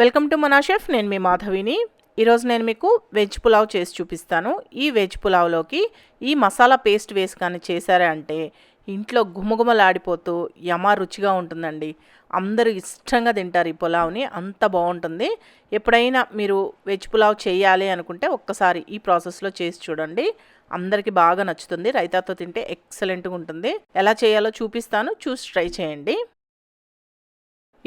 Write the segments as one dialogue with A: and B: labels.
A: Welcome to మన chef నేను మీ మాధవిని. ఈరోజు నేను మీకు వెజ్ పులావ్ చేసి చూపిస్తాను. ఈ వెజ్ పులావ్లోకి ఈ మసాలా పేస్ట్ వేసి కానీ చేశారా అంటే ఇంట్లో గుమగుమలాడిపోతూ యమా రుచిగా ఉంటుందండి. అందరూ ఇష్టంగా తింటారు ఈ పులావ్ని అంత బాగుంటుంది. ఎప్పుడైనా మీరు వెజ్ పులావ్ చేయాలి అనుకుంటే ఒక్కసారి ఈ ప్రాసెస్లో చేసి చూడండి. అందరికీ బాగా నచ్చుతుంది రైతాతో తింటే ఎక్సలెంట్గా ఉంటుంది. ఎలా చేయాలో చూపిస్తాను చూసి ట్రై చేయండి.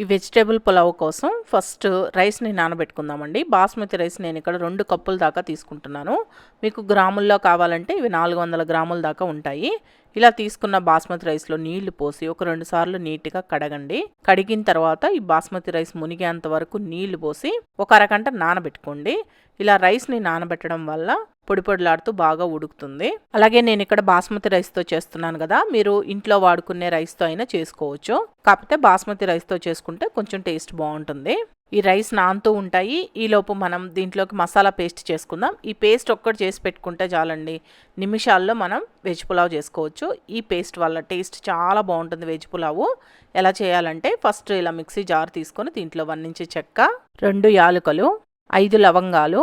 A: ఈ వెజిటేబుల్ పులావ్ కోసం ఫస్ట్ రైస్ని నానబెట్టుకుందామండి. బాస్మతి రైస్ నేను ఇక్కడ రెండు కప్పుల దాకా తీసుకుంటున్నాను. మీకు గ్రాముల్లో కావాలంటే ఇవి నాలుగు వందల గ్రాముల దాకా ఉంటాయి. ఇలా తీసుకున్న బాస్మతి రైస్లో నీళ్ళు పోసి ఒక రెండు సార్లు నీట్గా కడగండి. కడిగిన తర్వాత ఈ బాస్మతి రైస్ మునిగేంత వరకు నీళ్ళు పోసి ఒక అరగంట నానబెట్టుకోండి. ఇలా రైస్ని నానబెట్టడం వల్ల పొడి పొడిలాడుతూ బాగా ఉడుకుతుంది. అలాగే నేను ఇక్కడ బాస్మతి రైస్తో చేస్తున్నాను కదా మీరు ఇంట్లో వాడుకునే రైస్తో అయినా చేసుకోవచ్చు. కాకపోతే బాస్మతి రైస్తో చేసుకుంటే కొంచెం టేస్ట్ బాగుంటుంది. ఈ రైస్ నానుతూ ఉంటాయి. ఈలోపు మనం దీంట్లోకి మసాలా పేస్ట్ చేసుకుందాం. ఈ పేస్ట్ ఒక్కటి చేసి పెట్టుకుంటే చాలండి. నిమిషాల్లో మనం వెజ్ పులావ్ చేసుకోవచ్చు. ఈ పేస్ట్ వల్ల టేస్ట్ చాలా బాగుంటుంది వెజ్ పులావు. ఎలా చేయాలంటే ఫస్ట్ ఇలా మిక్సీ జార్ తీసుకొని దీంట్లో వన్ చెక్క రెండు యాలుకలు ఐదు లవంగాలు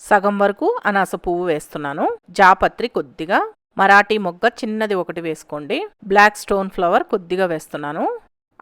A: సగం వరకు అనాస పువ్వు వేస్తున్నాను. జాపత్రి కొద్దిగా. మరాఠీ మొగ్గ చిన్నది ఒకటి వేసుకోండి. బ్లాక్ స్టోన్ ఫ్లవర్ కొద్దిగా వేస్తున్నాను.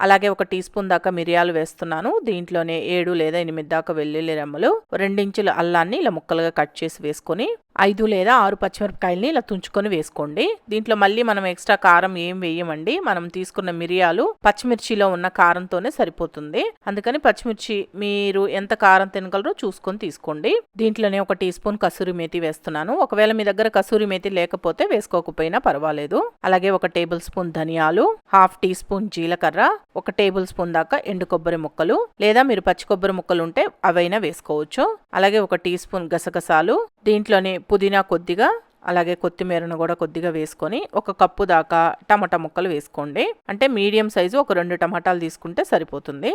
A: అలాగే ఒక టీ స్పూన్ దాకా మిరియాలు వేస్తున్నాను. దీంట్లోనే ఏడు లేదా ఎనిమిది దాకా వెల్లుల్లి రెమ్మలు రెండించుల అల్లాన్ని ఇలా ముక్కలుగా కట్ చేసి వేసుకొని ఐదు లేదా ఆరు పచ్చిమిరపకాయలని ఇలా తుంచుకొని వేసుకోండి. దీంట్లో మళ్ళీ మనం ఎక్స్ట్రా కారం ఏం వేయమండి. మనం తీసుకున్న మిరియాలు పచ్చిమిర్చిలో ఉన్న కారంతోనే సరిపోతుంది. అందుకని పచ్చిమిర్చి మీరు ఎంత కారం తినగలరో చూసుకొని తీసుకోండి. దీంట్లోనే ఒక టీ స్పూన్ కసూరి మేతి వేస్తున్నాను. ఒకవేళ మీ దగ్గర కసూరి మేతి లేకపోతే వేసుకోకపోయినా పర్వాలేదు. అలాగే ఒక టేబుల్ స్పూన్ ధనియాలు హాఫ్ టీ స్పూన్ జీలకర్ర ఒక టేబుల్ స్పూన్ దాకా ఎండు కొబ్బరి ముక్కలు లేదా మీరు పచ్చి కొబ్బరి ముక్కలు ఉంటే అవైనా వేసుకోవచ్చు. అలాగే ఒక టీ స్పూన్ గసగసాలు దీంట్లోనే పుదీనా కొద్దిగా అలాగే కొత్తిమీరను కూడా కొద్దిగా వేసుకొని ఒక కప్పు దాకా టమాటా ముక్కలు వేసుకోండి. అంటే మీడియం సైజు ఒక రెండు టమాటాలు తీసుకుంటే సరిపోతుంది.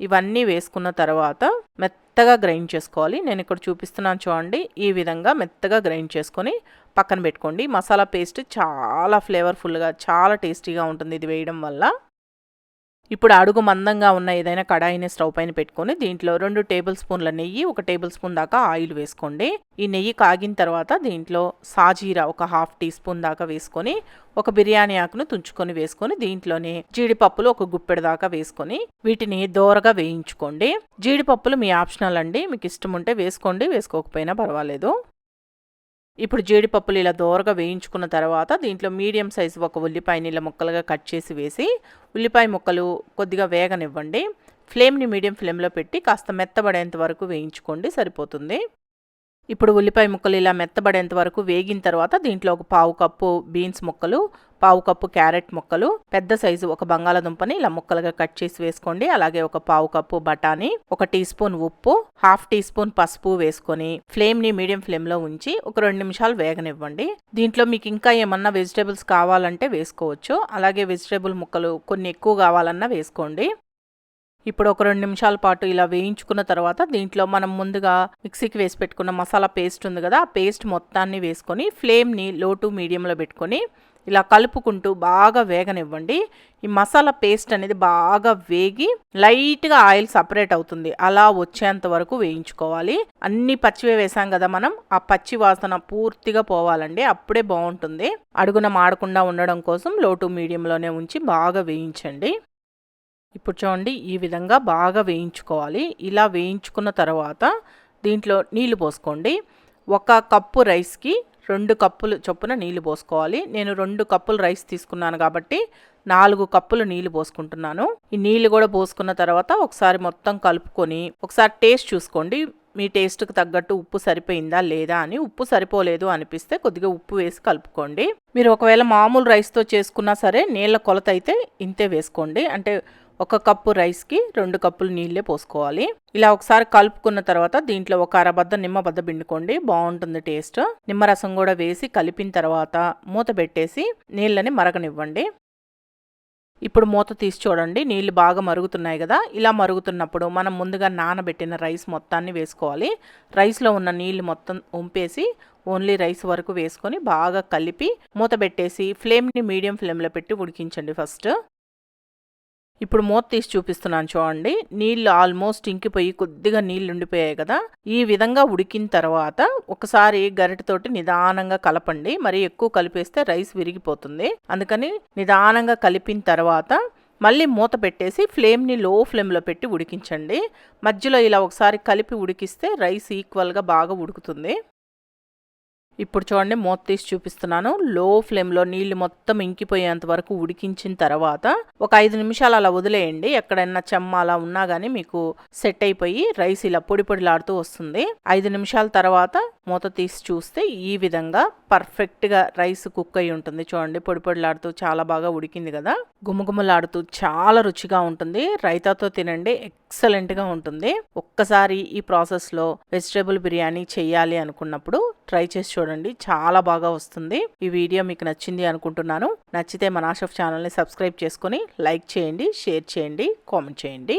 A: ఇవన్నీ వేసుకున్న తర్వాత మెత్తగా గ్రైండ్ చేసుకోవాలి. నేను ఇక్కడ చూపిస్తున్నాను చూడండి. ఈ విధంగా మెత్తగా గ్రైండ్ చేసుకొని పక్కన పెట్టుకోండి. మసాలా పేస్ట్ చాలా ఫ్లేవర్ఫుల్గా చాలా టేస్టీగా ఉంటుంది ఇది వేయడం వల్ల. ఇప్పుడు అడుగు మందంగా ఉన్న ఏదైనా కడాయిని స్టవ్ పైన పెట్టుకొని దీంట్లో రెండు టేబుల్ స్పూన్ల నెయ్యి ఒక టేబుల్ స్పూన్ దాకా ఆయిల్ వేసుకోండి. ఈ నెయ్యి కాగిన తర్వాత దీంట్లో సాజీరా ఒక హాఫ్ టీ స్పూన్ దాకా వేసుకొని ఒక బిర్యానీ ఆకును తుంచుకొని వేసుకొని దీంట్లోనే జీడిపప్పులు ఒక గుప్పెడు దాకా వేసుకొని వీటిని దోరగా వేయించుకోండి. జీడిపప్పులు మీ ఆప్షనల్ అండి. మీకు ఇష్టం ఉంటే వేసుకోండి వేసుకోకపోయినా పర్వాలేదు. ఇప్పుడు జీడిపప్పులు ఇలా దోరగా వేయించుకున్న తర్వాత దీంట్లో మీడియం సైజు ఒక ఉల్లిపాయని ఇలా ముక్కలుగా కట్ చేసి వేసి ఉల్లిపాయ ముక్కలు కొద్దిగా వేగనివ్వండి. ఫ్లేమ్ని మీడియం ఫ్లేమ్లో పెట్టి కాస్త మెత్తబడేంత వరకు వేయించుకోండి సరిపోతుంది. ఇప్పుడు ఉల్లిపాయ ముక్కలు ఇలా మెత్తబడేంత వరకు వేగిన తర్వాత దీంట్లో ఒక పావు కప్పు బీన్స్ ముక్కలు పావు కప్పు క్యారెట్ ముక్కలు పెద్ద సైజు ఒక బంగాళదుంపని ఇలా ముక్కలుగా కట్ చేసి వేసుకోండి. అలాగే ఒక పావు కప్పు బఠానీ ఒక టీ స్పూన్ ఉప్పు హాఫ్ టీ స్పూన్ పసుపు వేసుకొని ఫ్లేమ్ని మీడియం ఫ్లేమ్లో ఉంచి ఒక రెండు నిమిషాలు వేగనివ్వండి. దీంట్లో మీకు ఇంకా ఏమన్నా వెజిటేబుల్స్ కావాలంటే వేసుకోవచ్చు. అలాగే వెజిటేబుల్ ముక్కలు కొన్ని ఎక్కువ కావాలన్నా వేసుకోండి. ఇప్పుడు ఒక రెండు నిమిషాల పాటు ఇలా వేయించుకున్న తర్వాత దీంట్లో మనం ముందుగా మిక్సీకి వేసి పెట్టుకున్న మసాలా పేస్ట్ ఉంది కదా ఆ పేస్ట్ మొత్తాన్ని వేసుకొని ఫ్లేమ్ని లో టు మీడియంలో పెట్టుకొని ఇలా కలుపుకుంటూ బాగా వేగనివ్వండి. ఈ మసాలా పేస్ట్ అనేది బాగా వేగి లైట్గా ఆయిల్ సపరేట్ అవుతుంది. అలా వచ్చేంత వరకు వేయించుకోవాలి. అన్ని పచ్చివే వేసాం కదా మనం ఆ పచ్చి వాసన పూర్తిగా పోవాలండి. అప్పుడే బాగుంటుంది. అడుగున మాడకుండా ఉండడం కోసం లో టు మీడియంలోనే ఉంచి బాగా వేయించండి. ఇప్పుడు చూడండి ఈ విధంగా బాగా వేయించుకోవాలి. ఇలా వేయించుకున్న తర్వాత దీంట్లో నీళ్ళు పోసుకోండి. ఒక కప్పు రైస్కి రెండు కప్పులు చొప్పున నీళ్ళు పోసుకోవాలి. నేను రెండు కప్పులు రైస్ తీసుకున్నాను కాబట్టి నాలుగు కప్పులు నీళ్ళు పోసుకుంటున్నాను. ఈ నీళ్ళు కూడా పోసుకున్న తర్వాత ఒకసారి మొత్తం కలుపుకొని ఒకసారి టేస్ట్ చూసుకోండి. మీ టేస్ట్కి తగ్గట్టు ఉప్పు సరిపోయిందా లేదా అని. ఉప్పు సరిపోలేదు అనిపిస్తే కొద్దిగా ఉప్పు వేసి కలుపుకోండి. మీరు ఒకవేళ మామూలు రైస్తో చేసుకున్నా సరే నీళ్ళ కొలత అయితే ఇంతే వేసుకోండి. అంటే ఒక కప్పు రైస్కి రెండు కప్పులు నీళ్ళే పోసుకోవాలి. ఇలా ఒకసారి కలుపుకున్న తర్వాత దీంట్లో ఒక అరబద్ద నిమ్మబద్ద పిండుకోండి. బాగుంటుంది టేస్ట్. నిమ్మరసం కూడా వేసి కలిపిన తర్వాత మూత పెట్టేసి నీళ్ళని మరగనివ్వండి. ఇప్పుడు మూత తీసి చూడండి. నీళ్ళు బాగా మరుగుతున్నాయి కదా. ఇలా మరుగుతున్నప్పుడు మనం ముందుగా నానబెట్టిన రైస్ మొత్తాన్ని వేసుకోవాలి. రైస్లో ఉన్న నీళ్ళు మొత్తం ఉంపేసి ఓన్లీ రైస్ వరకు వేసుకొని బాగా కలిపి మూత పెట్టేసి ఫ్లేమ్ని మీడియం ఫ్లేమ్లో పెట్టి ఉడికించండి ఫస్ట్. ఇప్పుడు మూత తీసి చూపిస్తున్నాను చూడండి. నీళ్ళు ఆల్మోస్ట్ ఇంకిపోయి కొద్దిగా నీళ్ళు ఉండిపోయాయి కదా. ఈ విధంగా ఉడికిన తర్వాత ఒకసారి గరిటతోటి నిదానంగా కలపండి. మరి ఎక్కువ కలిపేస్తే రైస్ విరిగిపోతుంది. అందుకని నిదానంగా కలిపిన తర్వాత మళ్ళీ మూత పెట్టేసి ఫ్లేమ్ని లో ఫ్లేమ్లో పెట్టి ఉడికించండి. మధ్యలో ఇలా ఒకసారి కలిపి ఉడికిస్తే రైస్ ఈక్వల్గా బాగా ఉడుకుతుంది. ఇప్పుడు చూడండి మూత తీసి చూపిస్తున్నాను. లో ఫ్లేమ్లో నీళ్ళు మొత్తం ఇంకిపోయేంత వరకు ఉడికించిన తర్వాత ఒక ఐదు నిమిషాలు అలా వదిలేయండి. ఎక్కడైనా చెమ్మ అలా ఉన్నా కానీ మీకు సెట్ అయిపోయి రైస్ ఇలా పొడి పొడిలాడుతూ వస్తుంది. ఐదు నిమిషాల తర్వాత మూత తీసి చూస్తే ఈ విధంగా పర్ఫెక్ట్గా రైస్ కుక్ అయి ఉంటుంది. చూడండి పొడి పొడిలాడుతూ చాలా బాగా ఉడికింది కదా. గుమగుమలాడుతూ చాలా రుచిగా ఉంటుంది. రైతాతో తినండి ఎక్సలెంట్గా ఉంటుంది. ఒక్కసారి ఈ ప్రాసెస్లో వెజిటేబుల్ బిర్యానీ చేయాలి అనుకున్నప్పుడు ట్రై చేసి చూడండి. చాలా బాగా వస్తుంది. ఈ వీడియో మీకు నచ్చింది అనుకుంటున్నాను. నచ్చితే మన ఆషఫ్ ఛానల్ని సబ్స్క్రైబ్ చేసుకొని లైక్ చేయండి షేర్ చేయండి కామెంట్ చేయండి.